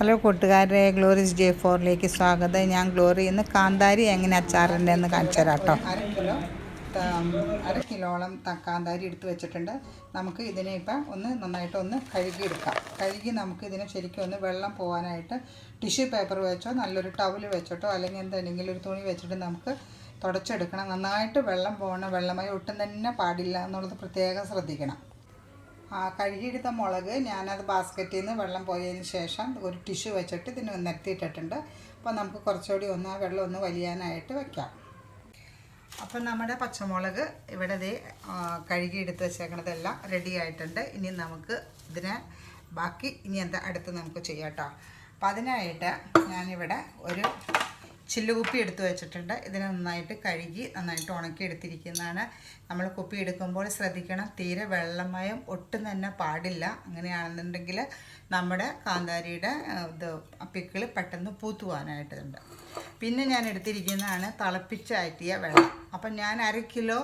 Hello കൂട്ടുകാരെ ഗ്ലോറിസ് J ഫോറിലേക്ക് സ്വാഗതം. ഞാൻ ഗ്ലോറി. ഇന്ന് കാന്താരി എങ്ങനെ അച്ചാറിന്റെ എന്ന് കാണിച്ചു തരാം കേട്ടോ. അര കിലോ അര കിലോളം കാന്താരി എടുത്ത് വെച്ചിട്ടുണ്ട്. നമുക്ക് ഇതിനെ ഇപ്പം ഒന്ന് നന്നായിട്ട് ഒന്ന് കഴുകി എടുക്കാം കഴുകി നമുക്ക് ഇതിനെ ശരിക്കും ഒന്ന് വെള്ളം പോകാനായിട്ട് ടിഷ്യൂ പേപ്പർ വെച്ചോ നല്ലൊരു ടവൽ വെച്ചിട്ടോ അല്ലെങ്കിൽ എന്തെങ്കിലും ഒരു തുണി വെച്ചിട്ട് നമുക്ക് തുടച്ചെടുക്കണം. നന്നായിട്ട് വെള്ളം പോകണം. വെള്ളമായി ഒട്ടും തന്നെ പാടില്ല എന്നുള്ളത് പ്രത്യേകം ശ്രദ്ധിക്കണം. കഴുകിയെടുത്ത മുളക് ഞാനത് ബാസ്ക്കറ്റിൽ നിന്ന് വെള്ളം പോയതിന് ശേഷം ഒരു ടിഷ്യൂ വെച്ചിട്ട് ഇതിന് നിരത്തിയിട്ടിട്ടുണ്ട്. അപ്പോൾ നമുക്ക് കുറച്ചുകൂടി ഒന്ന് ആ വെള്ളം ഒന്ന് വലിയാനായിട്ട് വെക്കാം. അപ്പം നമ്മുടെ പച്ചമുളക് ഇവിടെ ദേ കഴുകിയെടുത്ത് വെച്ചേക്കണതെല്ലാം റെഡി ആയിട്ടുണ്ട്. ഇനി നമുക്ക് ഇതിനെ ബാക്കി ഇനി എന്താ അടുത്ത് നമുക്ക് ചെയ്യാം കേട്ടോ അപ്പം അതിനായിട്ട് ഞാനിവിടെ ഒരു ചില്ലുകുപ്പി എടുത്തു വെച്ചിട്ടുണ്ട്. ഇതിനെ നന്നായിട്ട് കഴുകി നന്നായിട്ട് ഉണക്കി എടുത്തിരിക്കുന്നതാണ്. നമ്മൾ കുപ്പി എടുക്കുമ്പോൾ ശ്രദ്ധിക്കണം തീരെ വെള്ളമയം ഒട്ടും തന്നെ പാടില്ല. അങ്ങനെയാണെന്നുണ്ടെങ്കിൽ നമ്മുടെ കാന്താരിയുടെ ഇത് പിക്കിൾ പെട്ടെന്ന് പൂത്തു പോകാനായിട്ടുണ്ട് പിന്നെ ഞാൻ എടുത്തിരിക്കുന്നതാണ് തിളപ്പിച്ചാറ്റിയ വെള്ളം. അപ്പം ഞാൻ അര കിലോ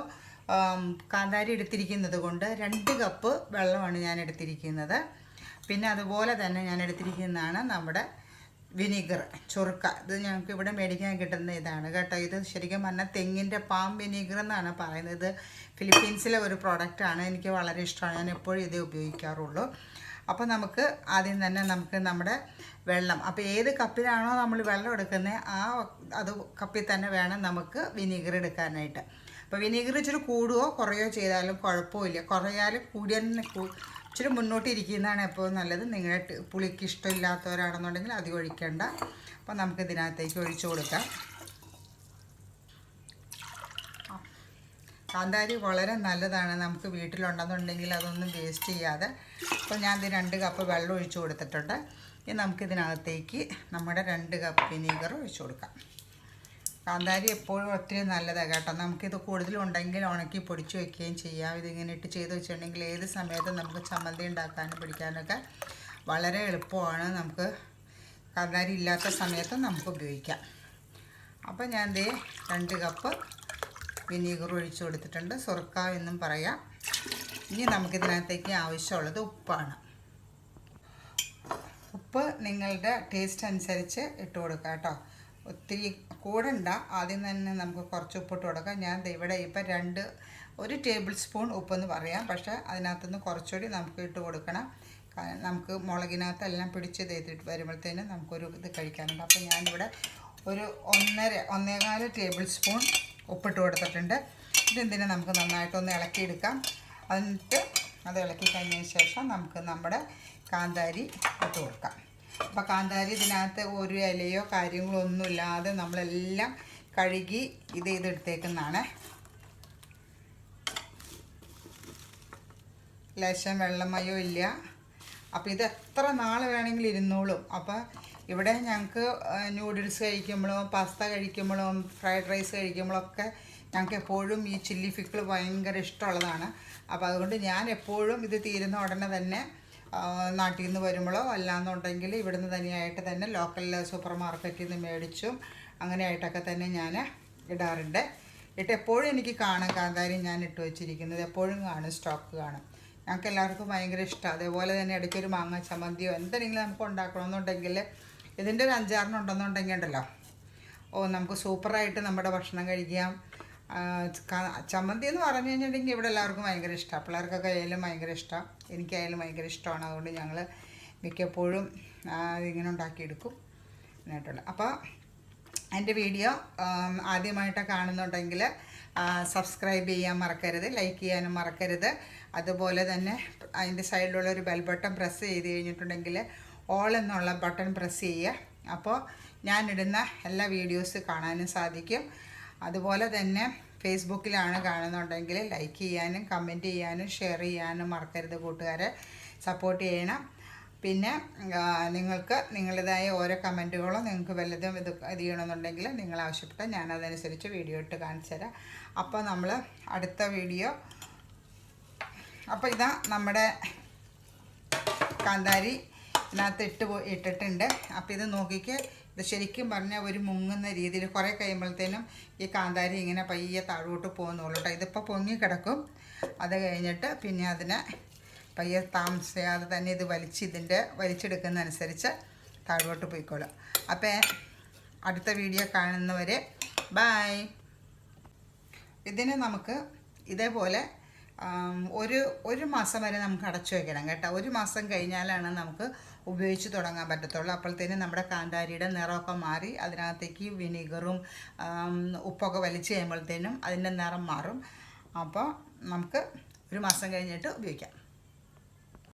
കാന്താരി എടുത്തിരിക്കുന്നത് കൊണ്ട് രണ്ട് കപ്പ് വെള്ളമാണ് ഞാൻ എടുത്തിരിക്കുന്നത്. പിന്നെ അതുപോലെ തന്നെ ഞാൻ എടുത്തിരിക്കുന്നതാണ് നമ്മുടെ വിനീഗർ ചുർക്ക ഇത് ഞങ്ങൾക്ക് ഇവിടെ മേടിക്കാൻ കിട്ടുന്ന ഇതാണ് കേട്ടോ. ഇത് ശരിക്കും പറഞ്ഞാൽ തെങ്ങിന്റെ പാം വിനീഗർ എന്നാണ് പറയുന്നത്. ഫിലിപ്പീൻസിലെ ഒരു പ്രോഡക്റ്റാണ് എനിക്ക് വളരെ ഇഷ്ടമാണ്. ഞാൻ എപ്പോഴും ഇതേ ഉപയോഗിക്കാറുള്ളൂ. അപ്പോൾ നമുക്ക് ആദ്യം തന്നെ നമുക്ക് നമ്മുടെ വെള്ളം. അപ്പോൾ ഏത് കപ്പിലാണോ നമ്മൾ വെള്ളം എടുക്കുന്നത് ആ അത് കപ്പിൽ തന്നെ വേണം നമുക്ക് വിനീഗർ എടുക്കാനായിട്ട്. അപ്പോൾ വിനീഗർ ഇച്ചിരി കൂടുകയോ കുറയോ ചെയ്താലും കുഴപ്പമില്ല. കുറയാലും കൂടിയാൽ ഇച്ചിരി മുന്നോട്ട് ഇരിക്കുന്നതാണ് എപ്പോഴും നല്ലത്. നിങ്ങളുടെ പുളിക്ക് ഇഷ്ടമില്ലാത്തവരാണെന്നുണ്ടെങ്കിൽ അധികം ഒഴിക്കേണ്ട. അപ്പോൾ നമുക്ക് ഇതിനകത്തേക്ക് ഒഴിച്ചു കൊടുക്കാം. കാന്താരി വളരെ നല്ലതാണ് നമുക്ക് വീട്ടിലുണ്ടെന്നുണ്ടെങ്കിൽ അതൊന്നും വേസ്റ്റ് ചെയ്യാതെ. അപ്പോൾ ഞാൻ ഇത് രണ്ട് കപ്പ് വെള്ളം ഒഴിച്ചു കൊടുത്തിട്ടുണ്ട്. ഇനി നമുക്കിതിനകത്തേക്ക് നമ്മുടെ രണ്ട് കപ്പ് വിനീഗർ ഒഴിച്ചു കൊടുക്കാം. കാന്താരി എപ്പോഴും ഒത്തിരി നല്ലതാണ് കേട്ടോ. നമുക്കിത് കൂടുതലുണ്ടെങ്കിൽ ഉണക്കി പൊടിച്ച് വെക്കുകയും ചെയ്യാം. ഇതിങ്ങനെ ഇട്ട് ചെയ്ത് വെച്ചിട്ടുണ്ടെങ്കിൽ ഏത് സമയത്തും നമുക്ക് ചമ്മന്തി ഉണ്ടാക്കാനും പിടിക്കാനൊക്കെ വളരെ എളുപ്പമാണ്. നമുക്ക് കാന്താരി ഇല്ലാത്ത സമയത്തും നമുക്ക് ഉപയോഗിക്കാം. അപ്പോൾ ഞാൻ ദേ രണ്ട് കപ്പ് വിനീഗർ ഒഴിച്ചു കൊടുത്തിട്ടുണ്ട്. സുർക്ക എന്നും പറയാം. ഇനി നമുക്കിതിനകത്തേക്ക് ആവശ്യമുള്ളത് ഉപ്പാണ്. ഉപ്പ് നിങ്ങളുടെ ടേസ്റ്റ് അനുസരിച്ച് ഇട്ട് കൊടുക്കാം കേട്ടോ. ഒത്തിരി കൂടണ്ട. ആദ്യം തന്നെ നമുക്ക് കുറച്ച് ഉപ്പിട്ട് കൊടുക്കാം. ഞാൻ ഇവിടെ ഇപ്പം രണ്ട് ഒരു ടേബിൾ സ്പൂൺ ഉപ്പെന്ന് പറയാം. പക്ഷേ അതിനകത്തുനിന്ന് കുറച്ചുകൂടി നമുക്ക് ഇട്ട് കൊടുക്കണം. നമുക്ക് മുളകിനകത്തെല്ലാം പിടിച്ച് തേത്തിട്ട് വരുമ്പോഴത്തേനും നമുക്കൊരു ഇത് കഴിക്കാനുണ്ട്. അപ്പോൾ ഞാനിവിടെ ഒരു ഒന്നര ഒന്നേകാൽ ടേബിൾ സ്പൂൺ ഉപ്പിട്ട് കൊടുത്തിട്ടുണ്ട്. ഇതെന്തിനാ നമുക്ക് നന്നായിട്ടൊന്ന് ഇളക്കിയെടുക്കാം. എന്നിട്ട് അത് ഇളക്കി കഴിഞ്ഞതിന് ശേഷം നമുക്ക് നമ്മുടെ കാന്താരി ഇട്ട് കൊടുക്കാം. അപ്പോൾ കാന്താരി ഇതിനകത്ത് ഒരു ഇലയോ കാര്യങ്ങളോ ഒന്നുമില്ലാതെ നമ്മളെല്ലാം കഴുകി ഇത് ചെയ്തെടുത്തേക്കുന്നതാണ്. ലേശം വെള്ളമയോ ഇല്ല. അപ്പോൾ ഇത് എത്ര നാൾ വേണമെങ്കിലും ഇരുന്നോളും. അപ്പോൾ ഇവിടെ ഞങ്ങൾക്ക് നൂഡിൽസ് കഴിക്കുമ്പോഴോ പാസ്ത കഴിക്കുമ്പോഴോ ഫ്രൈഡ് റൈസ് കഴിക്കുമ്പോഴൊക്കെ ഞങ്ങൾക്ക് എപ്പോഴും ഈ ചില്ലി ഫിക്കിൾ ഭയങ്കര ഇഷ്ടമുള്ളതാണ്. അപ്പോൾ അതുകൊണ്ട് ഞാൻ എപ്പോഴും ഇത് തീരുന്ന ഉടനെ തന്നെ നാട്ടിൽ നിന്ന് വരുമ്പോഴോ അല്ലാന്നുണ്ടെങ്കിൽ ഇവിടുന്ന് തനിയായിട്ട് തന്നെ ലോക്കൽ സൂപ്പർ മാർക്കറ്റിൽ നിന്ന് മേടിച്ചും അങ്ങനെയായിട്ടൊക്കെ തന്നെ ഞാൻ ഇടാറുണ്ട്. ഇട്ട് എപ്പോഴും എനിക്ക് കാണാം കാന്താരി ഞാൻ ഇട്ട് വെച്ചിരിക്കുന്നത് എപ്പോഴും കാണും സ്റ്റോക്ക് കാണും. ഞങ്ങൾക്ക് എല്ലാവർക്കും ഭയങ്കര ഇഷ്ടമാണ് അതേപോലെ തന്നെ ഇടയ്ക്കൊരു മാങ്ങ ചമ്മന്തിയോ എന്തെങ്കിലും നമുക്ക് ഉണ്ടാക്കണമെന്നുണ്ടെങ്കിൽ ഇതിന്റെ ഒരു അഞ്ചാറിന് ഉണ്ടെന്നുണ്ടെങ്കിൽ ഉണ്ടല്ലോ. ഓ നമുക്ക് സൂപ്പറായിട്ട് നമ്മുടെ ഭക്ഷണം കഴിക്കാം. ചമ്മന്തി എന്ന് പറഞ്ഞു കഴിഞ്ഞിട്ടുണ്ടെങ്കിൽ ഇവിടെ എല്ലാവർക്കും ഭയങ്കര ഇഷ്ടമാണ് പിള്ളേർക്കൊക്കെ ആയാലും ഭയങ്കര ഇഷ്ടമാണ് എനിക്കായാലും ഭയങ്കര ഇഷ്ടമാണ് അതുകൊണ്ട് ഞങ്ങൾ മിക്കപ്പോഴും ഇങ്ങനെ ഉണ്ടാക്കിയെടുക്കും. എന്നിട്ടുള്ള അപ്പോൾ എന്റെ വീഡിയോ ആദ്യമായിട്ട് കാണുന്നുണ്ടെങ്കിൽ സബ്സ്ക്രൈബ് ചെയ്യാൻ മറക്കരുത് ലൈക്ക് ചെയ്യാനും മറക്കരുത്. അതുപോലെ തന്നെ അതിന്റെ സൈഡിലുള്ള ഒരു ബെൽ ബട്ടൺ പ്രസ് ചെയ്ത് കഴിഞ്ഞിട്ടുണ്ടെങ്കിൽ ഓൾ എന്നുള്ള ബട്ടൺ പ്രസ് ചെയ്യുക. അപ്പോൾ ഞാനിടുന്ന എല്ലാ വീഡിയോസ് കാണാനും സാധിക്കും. അതുപോലെ തന്നെ ഫേസ്ബുക്കിലാണ് കാണുന്നുണ്ടെങ്കിൽ ലൈക്ക് ചെയ്യാനും കമന്റ് ചെയ്യാനും ഷെയർ ചെയ്യാനും മറക്കരുത് കൂട്ടുകാരെ. സപ്പോർട്ട് ചെയ്യണം. പിന്നെ നിങ്ങൾക്ക് നിങ്ങളുടേതായ ഓരോ കമന്റുകളോ നിങ്ങൾക്ക് വല്ലതും ഇത് ഇത് ചെയ്യണമെന്നുണ്ടെങ്കിൽ നിങ്ങൾ ആവശ്യപ്പെട്ടാൽ ഞാൻ അതനുസരിച്ച് വീഡിയോ ഇട്ട് കാണിച്ചു തരാം. അപ്പോൾ നമ്മൾ അടുത്ത വീഡിയോ. അപ്പോൾ ഇതാ നമ്മുടെ കാന്താരി. ഇതിനകത്ത് ഇട്ട് ഇട്ടിട്ടുണ്ട്. അപ്പോൾ ഇത് നോക്കിക്ക്. ഇത് ശരിക്കും പറഞ്ഞാൽ ഒരു മുങ്ങുന്ന രീതിയിൽ കുറേ കഴിയുമ്പോഴത്തേനും ഈ കാന്താരി ഇങ്ങനെ പയ്യെ താഴോട്ട് പോകുന്നുള്ളൂ കേട്ടോ ഇതിപ്പോൾ പൊങ്ങി കിടക്കും. അത് കഴിഞ്ഞിട്ട് പിന്നെ അതിനെ പയ്യെ താമസിയാതെ തന്നെ ഇത് വലിച്ച് ഇതിന്റെ വലിച്ചെടുക്കുന്നതനുസരിച്ച് താഴോട്ട് പോയിക്കോളും. അപ്പോൾ അടുത്ത വീഡിയോ കാണുന്നവരെ ബായ്. ഇതിന് നമുക്ക് ഇതേപോലെ ഒരു ഒരു മാസം വരെ നമുക്ക് അടച്ചു വയ്ക്കണം കേട്ടോ. ഒരു മാസം കഴിഞ്ഞാലാണ് നമുക്ക് ഉപയോഗിച്ച് തുടങ്ങാൻ പറ്റത്തുള്ളൂ. അപ്പോഴത്തേനും നമ്മുടെ കാന്താരിയുടെ നിറമൊക്കെ മാറി അതിനകത്തേക്ക് വിനീഗറും ഉപ്പൊക്കെ വലിച്ചു കഴിയുമ്പോഴത്തേനും അതിന്റെ നിറം മാറും. അപ്പോൾ നമുക്ക് ഒരു മാസം കഴിഞ്ഞിട്ട് ഉപയോഗിക്കാം.